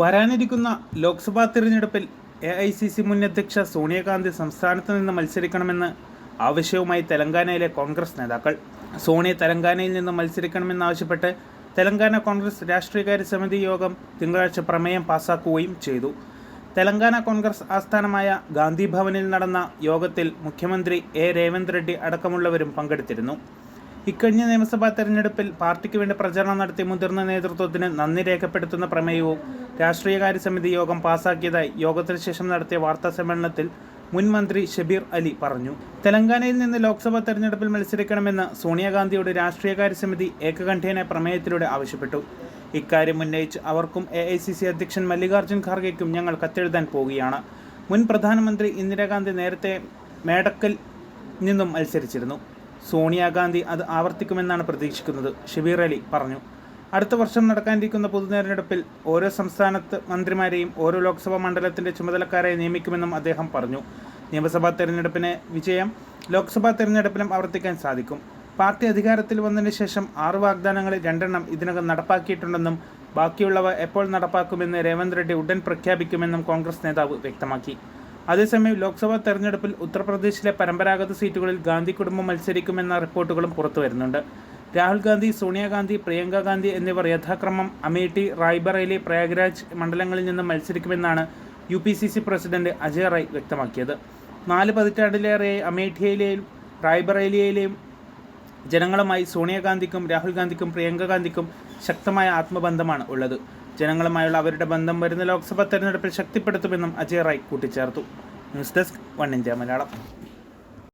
വരാനിരിക്കുന്ന ലോക്സഭാ തിരഞ്ഞെടുപ്പിൽ A I C C മുൻ അധ്യക്ഷ സോണിയാഗാന്ധി സംസ്ഥാനത്ത് നിന്ന് മത്സരിക്കണമെന്ന് ആവശ്യവുമായി തെലങ്കാനയിലെ കോൺഗ്രസ് നേതാക്കൾ. സോണിയ തെലങ്കാനയിൽ നിന്ന് മത്സരിക്കണമെന്നാവശ്യപ്പെട്ട് തെലങ്കാന കോൺഗ്രസ് രാഷ്ട്രീയകാര്യ സമിതി യോഗം തിങ്കളാഴ്ച പ്രമേയം പാസാക്കുകയും ചെയ്തു. തെലങ്കാന കോൺഗ്രസ് ആസ്ഥാനമായ ഗാന്ധി ഭവനിൽ നടന്ന യോഗത്തിൽ മുഖ്യമന്ത്രി എ രേവന്ത് റെഡ്ഡി അടക്കമുള്ളവരും പങ്കെടുത്തിരുന്നു. ഇക്കഴിഞ്ഞ നിയമസഭാ തെരഞ്ഞെടുപ്പിൽ പാർട്ടിക്ക് വേണ്ടി പ്രചരണം നടത്തി മുതിർന്ന നേതൃത്വത്തിന് നന്ദി രേഖപ്പെടുത്തുന്ന പ്രമേയവും രാഷ്ട്രീയകാര്യ സമിതി യോഗം പാസാക്കിയതായി യോഗത്തിന് ശേഷം നടത്തിയ വാർത്താ സമ്മേളനത്തിൽ മുൻ മന്ത്രി ഷബീർ അലി പറഞ്ഞു. തെലങ്കാനയിൽ നിന്ന് ലോക്സഭാ തെരഞ്ഞെടുപ്പിൽ മത്സരിക്കണമെന്ന് സോണിയാഗാന്ധിയുടെ രാഷ്ട്രീയകാര്യ സമിതി ഏകകണ്ഠേന പ്രമേയത്തിലൂടെ ആവശ്യപ്പെട്ടു. ഇക്കാര്യം ഉന്നയിച്ച് അവർക്കും എ അധ്യക്ഷൻ മല്ലികാർജുൻ ഖാർഗെക്കും ഞങ്ങൾ കത്തെഴുതാൻ പോവുകയാണ്. മുൻ പ്രധാനമന്ത്രി ഇന്ദിരാഗാന്ധി നേരത്തെ മേടക്കൽ നിന്നും മത്സരിച്ചിരുന്നു. സോണിയാഗാന്ധി അത് ആവർത്തിക്കുമെന്നാണ് പ്രതീക്ഷിക്കുന്നത് ഷബീർ അലി പറഞ്ഞു. അടുത്ത വർഷം നടക്കാനിരിക്കുന്ന പൊതുതെരഞ്ഞെടുപ്പിൽ ഓരോ സംസ്ഥാനത്ത് മന്ത്രിമാരെയും ഓരോ ലോക്സഭാ മണ്ഡലത്തിന്റെ ചുമതലക്കാരെ നിയമിക്കുമെന്നും അദ്ദേഹം പറഞ്ഞു. നിയമസഭാ തെരഞ്ഞെടുപ്പിന് വിജയം ലോക്സഭാ തെരഞ്ഞെടുപ്പിലും ആവർത്തിക്കാൻ സാധിക്കും. പാർട്ടി അധികാരത്തിൽ വന്നതിന് ശേഷം ആറ് വാഗ്ദാനങ്ങളിൽ രണ്ടെണ്ണം ഇതിനകം നടപ്പാക്കിയിട്ടുണ്ടെന്നും ബാക്കിയുള്ളവ എപ്പോൾ നടപ്പാക്കുമെന്ന് രേവന്ത് റെഡ്ഡി ഉടൻ പ്രഖ്യാപിക്കുമെന്നും കോൺഗ്രസ് നേതാവ് വ്യക്തമാക്കി. അതേസമയം ലോക്സഭാ തെരഞ്ഞെടുപ്പിൽ ഉത്തർപ്രദേശിലെ പരമ്പരാഗത സീറ്റുകളിൽ ഗാന്ധി കുടുംബം മത്സരിക്കുമെന്ന റിപ്പോർട്ടുകളും പുറത്തു വരുന്നുണ്ട്. രാഹുൽ ഗാന്ധി സോണിയാഗാന്ധി പ്രിയങ്ക ഗാന്ധി എന്നിവർ യഥാക്രമം അമേഠി റായ്ബറേലി പ്രയാഗ്രാജ് മണ്ഡലങ്ങളിൽ നിന്ന് മത്സരിക്കുമെന്നാണ് U P C C president Ajay Rai വ്യക്തമാക്കിയത്. നാല് പതിറ്റാണ്ടിലേറെയായി അമേഠിയയിലെയും റായ്ബറേലിയയിലെയും ജനങ്ങളുമായി സോണിയാഗാന്ധിക്കും രാഹുൽ ഗാന്ധിക്കും പ്രിയങ്ക ഗാന്ധിക്കും ശക്തമായ ആത്മബന്ധമാണ് ഉള്ളത്. ജനങ്ങളുമായുള്ള അവരുടെ ബന്ധം വരുന്ന ലോക്സഭാ തെരഞ്ഞെടുപ്പിൽ ശക്തിപ്പെടുത്തുമെന്നും അജയ് റായ് കൂട്ടിച്ചേർത്തു. News desk One India Malayalam.